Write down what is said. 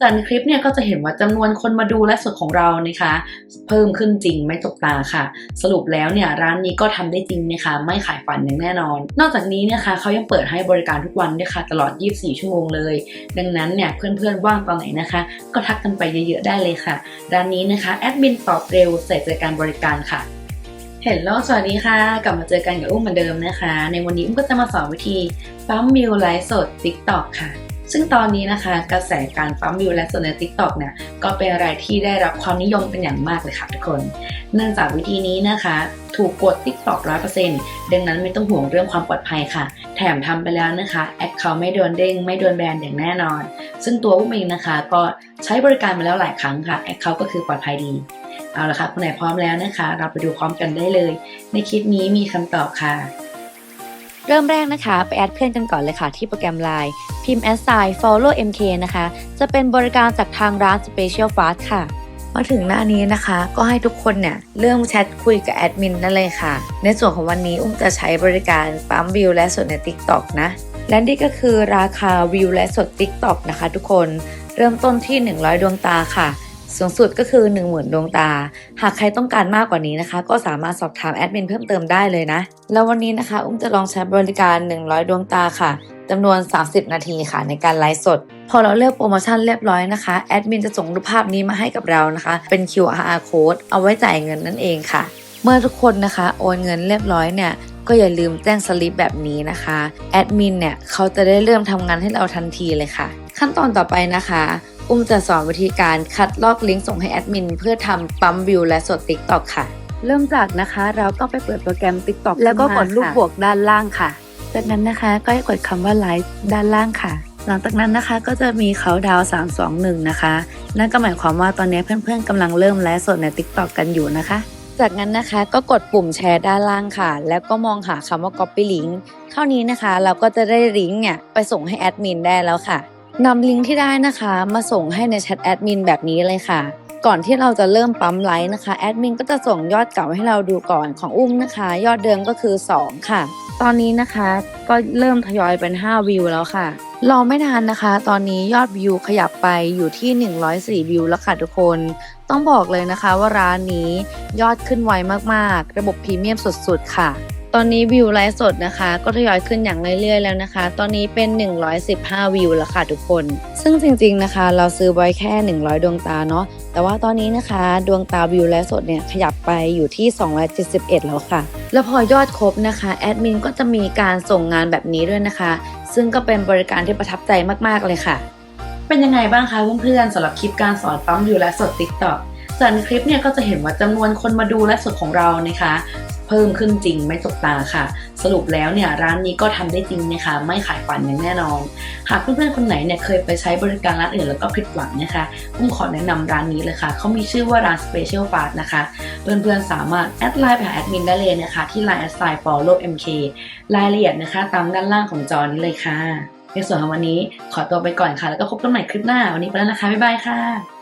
จากในคลิปเนี่ยก็จะเห็นว่าจำนวนคนมาดูและสดของเรานะคะ เพิ่มขึ้นจริงไม่ตกตาค่ะ สรุปแล้วเนี่ยร้านนี้ก็ทำได้จริงนะคะ ไม่ขายฝันอย่างแน่นอน นอกจากนี้นะคะเขายังเปิดให้บริการทุกวันด้วยค่ะ ตลอด 24 ชั่วโมงเลย ดังนั้นเนี่ยเพื่อนๆว่างตอนไหนนะคะ ก็ทักกันไปเยอะๆได้เลยค่ะ ร้านนี้นะคะแอดมินตอบเร็วใส่ใจการบริการค่ะเห็นแล้วสวัสดีค่ะ กลับมาเจอกันกับอุ้มเหมือนเดิมนะคะ ในวันนี้อุ้มก็จะมาสอนวิธีปั๊มวิวไลฟ์สด TikTok ค่ะ ซึ่งตอนนี้นะคะกระแสการปั๊มวิวและสดใน TikTok เนี่ยก็เป็นอะไรที่ได้รับความนิยมเป็นอย่างมากเลยค่ะทุกคน เนื่องจากวิธีนี้นะคะ ถูกกด TikTok 100%ดังนั้นไม่ต้องห่วงเรื่องความปลอดภัยค่ะ แถมทำไปแล้วนะคะแอคเคาท์ไม่โดนเด้งไม่โดนแบนอย่างแน่นอน ซึ่งตัวอุ้มเองนะคะก็ใช้บริการมาแล้วหลายครั้งค่ะแอคเคาท์ก็คือปลอดภัยดีเอาละค่ะคุณไหนพร้อมแล้วนะคะ เราไปดูพร้อมกันได้เลย ในคลิปนี้มีคำตอบค่ะ เริ่มแรกนะคะ ไปแอดเพื่อนกันก่อนเลยค่ะที่โปรแกรม Line พิมพ์ s i follow mk นะคะ จะเป็นบริการจากทางร้าน Special Fast ค่ะ มาถึงหน้านี้นะคะ ก็ให้ทุกคนเนี่ยเริ่มแชทคุยกับแอดมินนั่นเลยค่ะ ในส่วนของวันนี้อุ้มจะใช้บริการปั๊มวิวและสดใน TikTok นะ และนี่ก็คือราคาวิวและสด TikTok นะคะ ทุกคน เริ่มต้นที่ 100 ดวงตาค่ะ สูงสุดก็คือ 10,000 ดวงตา หากใครต้องการมากกว่านี้นะคะ ก็สามารถสอบถามแอดมินเพิ่มเติมได้เลยนะ แล้ววันนี้นะคะ อุ้มจะลองใช้บริการ 100 ดวงตาค่ะจำนวน 30 นาทีค่ะในการไลฟ์สด พอเราเลือกโปรโมชั่นเรียบร้อยนะคะ แอดมินจะส่งรูปภาพนี้มาให้กับเรานะคะ เป็น QR code เอาไว้จ่ายเงินนั่นเองค่ะ เมื่อทุกคนนะคะโอนเงินเรียบร้อยเนี่ยก็อย่าลืมแจ้งสลิปแบบนี้นะคะแอดมินเนี่ยเขาจะได้เริ่มทำงานให้เราทันทีเลยค่ะ ขั้นตอนต่อไปนะคะ อุ้มจะสอนวิธีการคัดลอกลิงก์ส่งให้แอดมิน เพื่อทำปั๊มวิวและสด TikTok ค่ะ เริ่มจากนะคะ เราก็ไปเปิดโปรแกรม TikTok แล้วก็กดรูปบวกด้านล่างค่ะ จากนั้นนะคะก็ให้กดคำว่าไลฟ์ด้านล่างค่ะ หลังจากนั้นนะคะก็จะมีเขาดาว3 2 1นะคะ นั่นก็หมายความว่าตอนนี้เพื่อนๆกำลังเริ่มไลฟ์สดใน TikTok กันอยู่นะคะจากนั้นนะคะก็กดปุ่มแชร์ด้านล่างค่ะ แล้วก็มองหาคำว่า copy link เท่านี้นะคะ เราก็จะได้ลิงก์เนี่ยไปส่งให้แอดมินได้แล้วค่ะ นำลิงก์ที่ได้นะคะ มาส่งให้ในแชทแอดมินแบบนี้เลยค่ะ ก่อนที่เราจะเริ่มปั๊มไลค์นะคะแอดมินก็จะส่งยอดเก่าให้เราดูก่อนของอุ้มนะคะ ยอดเดิมก็คือ 2 ค่ะ ตอนนี้นะคะก็เริ่มทยอยเป็น 5 วิวแล้วค่ะ รอไม่นานนะคะ ตอนนี้ยอดวิวขยับไปอยู่ที่ 104 วิวแล้วค่ะทุกคน ต้องบอกเลยนะคะว่าร้านนี้ยอดขึ้นไวมากๆ ระบบพรีเมียมสุดๆ ค่ะ ตอนนี้วิวไลฟ์สดนะคะ ก็ทยอยขึ้นอย่างเรื่อยๆแล้วนะคะ ตอนนี้เป็น 115 วิวแล้วค่ะทุกคน ซึ่งจริงๆนะคะ เราซื้อไว้แค่ 100 ดวงตาเนาะแต่ว่าตอนนี้นะคะ ดวงตาวิวไลฟ์สดเนี่ยขยับไปอยู่ที่ 271 แล้วค่ะ แล้วพอยอดครบนะคะแอดมินก็จะมีการส่งงานแบบนี้ด้วยนะคะ ซึ่งก็เป็นบริการที่ประทับใจมากๆเลยค่ะ เป็นยังไงบ้างคะเพื่อนๆสำหรับคลิปการสอนปั๊มวิวและสด TikTok จากในคลิปเนี่ยก็จะเห็นว่าจำนวนคนมาดูและสดของเรานะคะ เพิ่มขึ้นจริงไม่ตกตาค่ะ สรุปแล้วเนี่ยร้านนี้ก็ทำได้จริงนะคะ ไม่ขายฝันอย่างแน่นอน หากเพื่อนๆคนไหนเนี่ยเคยไปใช้บริการร้านอื่นแล้วก็ผิดหวังนะคะอุ้มขอแนะนำร้านนี้เลยค่ะเขามีชื่อว่าร้าน Special Fast นะคะ เพื่อนๆสามารถแอดไลน์ไปหาแอดมินได้เลยนะคะ ที่ Line แอดไซน์ follow mk รายละเอียดนะคะ ตามด้านล่างของจอนี้เลยค่ะ ในส่วนของวันนี้ขอตัวไปก่อนค่ะ แล้วก็พบกันใหม่คลิปหน้า วันนี้ไปแล้วนะคะบ๊ายบายค่ะ